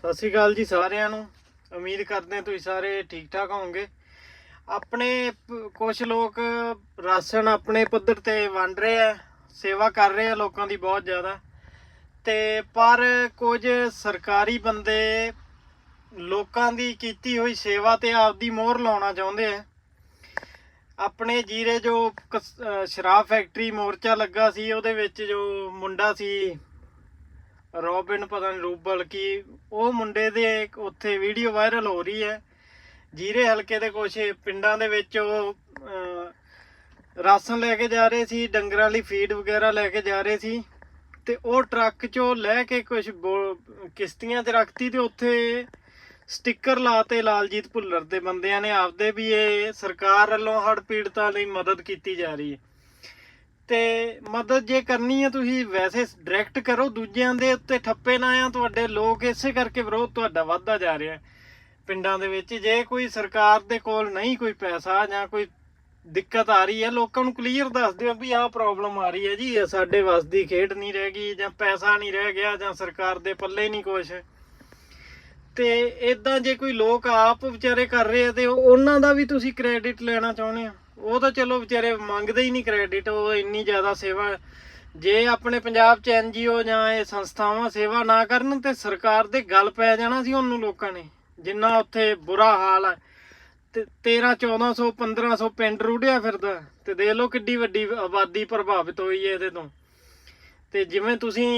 ਸਤਿ ਸ਼੍ਰੀ ਅਕਾਲ ਜੀ ਸਾਰਿਆਂ ਨੂੰ। ਉਮੀਦ ਕਰਦੇ ਹਾਂ ਤੁਸੀਂ ਸਾਰੇ ਠੀਕ ਠਾਕ ਹੋਵੋਗੇ। ਆਪਣੇ ਕੁਝ ਲੋਕ ਰਾਸ਼ਨ ਆਪਣੇ ਪੱਧਰ ਤੇ ਵੰਡ ਰਹੇ ਆ, ਸੇਵਾ ਕਰ ਰਹੇ ਆ ਲੋਕਾਂ ਦੀ ਬਹੁਤ ਜ਼ਿਆਦਾ। ਤੇ ਪਰ ਕੁਝ ਸਰਕਾਰੀ ਬੰਦੇ ਲੋਕਾਂ ਦੀ ਕੀਤੀ ਹੋਈ ਸੇਵਾ ਤੇ ਆਪਦੀ ਮੋਹਰ ਲਾਉਣਾ ਚਾਹੁੰਦੇ ਆ। ਆਪਣੇ ਜੀਰੇ ਜੋ ਕਸ- ਸ਼ਰਾਬ ਫੈਕਟਰੀ ਮੋਰਚਾ ਲੱਗਾ ਸੀ, ਉਹਦੇ ਵਿੱਚ ਜੋ ਮੁੰਡਾ ਸੀ ਰੋਬਿਨ ਪਤਾ ਨਹੀਂ ਰੂਬਲ ਕੀ, ਉਹ ਮੁੰਡੇ ਦੇ ਉੱਥੇ ਵੀਡੀਓ ਵਾਇਰਲ ਹੋ ਰਹੀ ਹੈ। ਜੀਰੇ ਹਲਕੇ ਦੇ ਕੁਝ ਪਿੰਡਾਂ ਦੇ ਵਿੱਚ ਉਹ ਰਾਸ਼ਨ ਲੈ ਕੇ ਜਾ ਰਹੇ ਸੀ, ਡੰਗਰਾਂ ਲਈ ਫੀਡ ਵਗੈਰਾ ਲੈ ਕੇ ਜਾ ਰਹੇ ਸੀ। ਤੇ ਉਹ ਟਰੱਕ ਚੋਂ ਲੈ ਕੇ ਕੁਝ ਕਿਸ਼ਤੀਆਂ 'ਚ ਰੱਖਤੀ ਤੇ ਉੱਥੇ ਸਟicker ਲਾਤੇ ਲਾਲਜੀਤ ਭੁੱਲਰ ਦੇ ਬੰਦਿਆਂ ਨੇ ਆਪਦੇ ਵੀ ਇਹ ਸਰਕਾਰ ਵੱਲੋਂ ਹੜ੍ਹ ਪੀੜਤਾਂ ਲਈ ਮਦਦ ਕੀਤੀ ਜਾ ਰਹੀ ਹੈ। ਤੇ ਮਦਦ ਜੇ ਕਰਨੀ ਹੈ ਤੁਸੀਂ ਵੈਸੇ ਡਾਇਰੈਕਟ ਕਰੋ, ਦੂਜਿਆਂ ਦੇ ਉੱਤੇ ਠੱਪੇ ਨਾ ਆ ਤੁਹਾਡੇ ਲੋਕ ਇਸੇ ਕਰਕੇ ਵਿਰੋਧ ਤੁਹਾਡਾ ਵੱਧਦਾ ਜਾ ਰਿਹਾ ਪਿੰਡਾਂ ਦੇ ਵਿੱਚ ਜੇ ਕੋਈ ਸਰਕਾਰ ਦੇ ਕੋਲ ਨਹੀਂ ਕੋਈ ਪੈਸਾ ਜਾਂ ਕੋਈ ਦਿੱਕਤ ਆ ਰਹੀ ਹੈ, ਲੋਕਾਂ ਨੂੰ ਕਲੀਅਰ ਦੱਸ ਦਿਓ ਵੀ ਆਹ ਪ੍ਰੋਬਲਮ ਆ ਰਹੀ ਹੈ ਜੀ ਸਾਡੇ ਵੱਸ ਦੀ ਖੇਡ ਨਹੀਂ ਰਹਿ ਗਈ ਜਾਂ ਪੈਸਾ ਨਹੀਂ ਰਹਿ ਗਿਆ ਜਾਂ ਸਰਕਾਰ ਦੇ ਪੱਲੇ ਨਹੀਂ ਕੁਛ। ਤੇ ਇਦਾਂ ਜੇ ਕੋਈ ਲੋਕ ਆਪ ਵਿਚਾਰੇ ਕਰ ਰਹੇ ਆ ਤੇ ਉਹਨਾਂ ਦਾ ਵੀ ਤੁਸੀਂ ਕ੍ਰੈਡਿਟ ਲੈਣਾ ਚਾਹੁੰਦੇ ਆ। ਉਹ ਤਾਂ ਚਲੋ ਵਿਚਾਰੇ ਮੰਗਦੇ ਹੀ ਨਹੀਂ ਕ੍ਰੈਡਿਟ ਉਹ ਇੰਨੀ ਜ਼ਿਆਦਾ ਸੇਵਾ, ਜੇ ਆਪਣੇ ਪੰਜਾਬ ਚ ਐਨਜੀਓ ਜਾਂ ਇਹ ਸੰਸਥਾਵਾਂ ਸੇਵਾ ਨਾ ਕਰਨ ਤੇ ਸਰਕਾਰ ਦੇ ਗੱਲ ਪੈ ਜਾਣਾ ਸੀ ਉਹਨੂੰ ਲੋਕਾਂ ਨੇ, ਜਿੰਨਾ ਉੱਥੇ ਬੁਰਾ ਹਾਲ ਹੈ ਤੇ 13 1400 1500 ਪਿੰਡ ਰੁੜਿਆ ਫਿਰਦਾ, ਤੇ ਦੇਖ ਲਓ ਕਿੱਡੀ ਵੱਡੀ ਆਬਾਦੀ ਪ੍ਰਭਾਵਿਤ ਹੋਈ ਹੈ ਇਹਦੇ ਤੋਂ। ਤੇ ਜਿਵੇਂ ਤੁਸੀਂ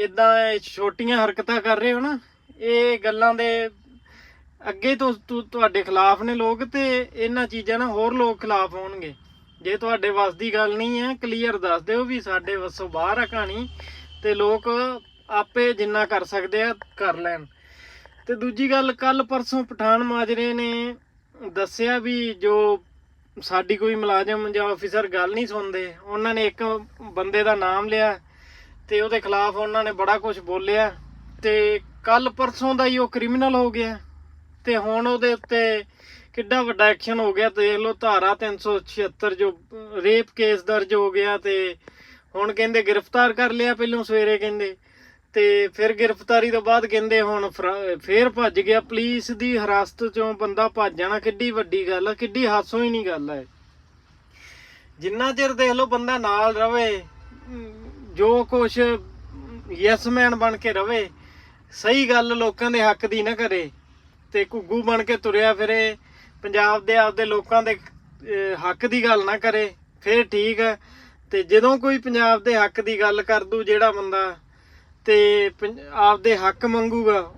ਇਦਾਂ ਛੋਟੀਆਂ ਹਰਕਤਾਂ ਕਰ ਰਹੇ ਹੋ ਨਾ ਇਹ ਗੱਲਾਂ ਦੇ ਅੱਗੇ ਤੋਂ ਤੁਹਾਡੇ ਖਿਲਾਫ ਨੇ ਲੋਕ ਤੇ ਇਹਨਾਂ ਚੀਜ਼ਾਂ ਨਾਲ ਹੋਰ ਲੋਕ ਖਿਲਾਫ ਹੋਣਗੇ। ਜੇ ਤੁਹਾਡੇ ਵੱਸ ਦੀ ਗੱਲ ਨਹੀਂ ਹੈ ਕਲੀਅਰ ਦੱਸ ਦਿਓ ਵੀ ਸਾਡੇ ਵੱਸੋਂ ਬਾਹਰ ਆ ਕਹਾਣੀ ਤੇ ਲੋਕ ਆਪੇ ਜਿੰਨਾ ਕਰ ਸਕਦੇ ਆ, ਕਰ ਲੈਣ। ਤੇ ਦੂਜੀ ਗੱਲ ਕੱਲ ਪਰਸੋਂ ਪਠਾਨ ਮਾਜਰੇ ਨੇ ਦੱਸਿਆ ਵੀ ਜੋ ਸਾਡੀ ਕੋਈ ਮੁਲਾਜ਼ਮ ਜਾਂ ਅਫੀਸਰ ਗੱਲ ਨਹੀਂ ਸੁਣਦੇ, ਉਹਨਾਂ ਨੇ ਇੱਕ ਬੰਦੇ ਦਾ ਨਾਮ ਲਿਆ ਤੇ ਉਹਦੇ ਖਿਲਾਫ ਉਹਨਾਂ ਨੇ ਬੜਾ ਕੁਝ ਬੋਲਿਆ ਤੇ ਕੱਲ ਪਰਸੋਂ ਦਾ ਹੀ ਉਹ ਕ੍ਰਿਮੀਨਲ ਹੋ ਗਿਆ ਤੇ ਹੁਣ ਉਹਦੇ ਉੱਤੇ ਕਿੱਡਾ ਵੱਡਾ ਐਕਸ਼ਨ ਹੋ ਗਿਆ, ਦੇਖ ਲਓ ਧਾਰਾ 376 ਜੋ ਰੇਪ ਕੇਸ ਦਰਜ ਹੋ ਗਿਆ ਤੇ ਹੁਣ ਕਹਿੰਦੇ ਗ੍ਰਿਫਤਾਰ ਕਰ ਲਿਆ ਪਹਿਲੋਂ ਸਵੇਰੇ ਕਹਿੰਦੇ ਤੇ ਫਿਰ ਗ੍ਰਿਫਤਾਰੀ ਤੋਂ ਬਾਅਦ ਕਹਿੰਦੇ ਹੁਣ ਫਰਾ- ਫੇਰ ਭੱਜ ਗਿਆ ਪੁਲਿਸ ਦੀ ਹਿਰਾਸਤ ਚੋਂ ਬੰਦਾ ਭੱਜ ਜਾਣਾ, ਕਿੱਡੀ ਵੱਡੀ ਗੱਲ ਆ, ਕਿੱਡੀ ਹਾਸੋਂ ਹੀ ਨਹੀਂ ਗੱਲ ਹੈ ਜਿੰਨਾ ਚਿਰ ਦੇਖ ਲਓ ਬੰਦਾ ਨਾਲ ਰਵੇ, ਜੋ ਕੁਛ ਯੈਸ ਮੈਨ ਬਣ ਕੇ ਰਵੇ ਸਹੀ ਗੱਲ ਲੋਕਾਂ ਦੇ ਹੱਕ ਦੀ ਨਾ ਕਰੇ ਤੇ ਘੁੱਗੂ ਬਣ ਕੇ ਤੁਰਿਆ ਫਿਰੇ, ਪੰਜਾਬ ਦੇ ਆਪਦੇ ਲੋਕਾਂ ਦੇ ਹੱਕ ਦੀ ਗੱਲ ਨਾ ਕਰੇ, ਫਿਰ ਠੀਕ ਹੈ। ਤੇ ਜਦੋਂ ਕੋਈ ਪੰਜਾਬ ਦੇ ਹੱਕ ਦੀ ਗੱਲ ਕਰ ਦੂ ਜਿਹੜਾ ਬੰਦਾ ਤੇ ਪੰਜ- ਆਪਦੇ ਹੱਕ ਮੰਗੂਗਾ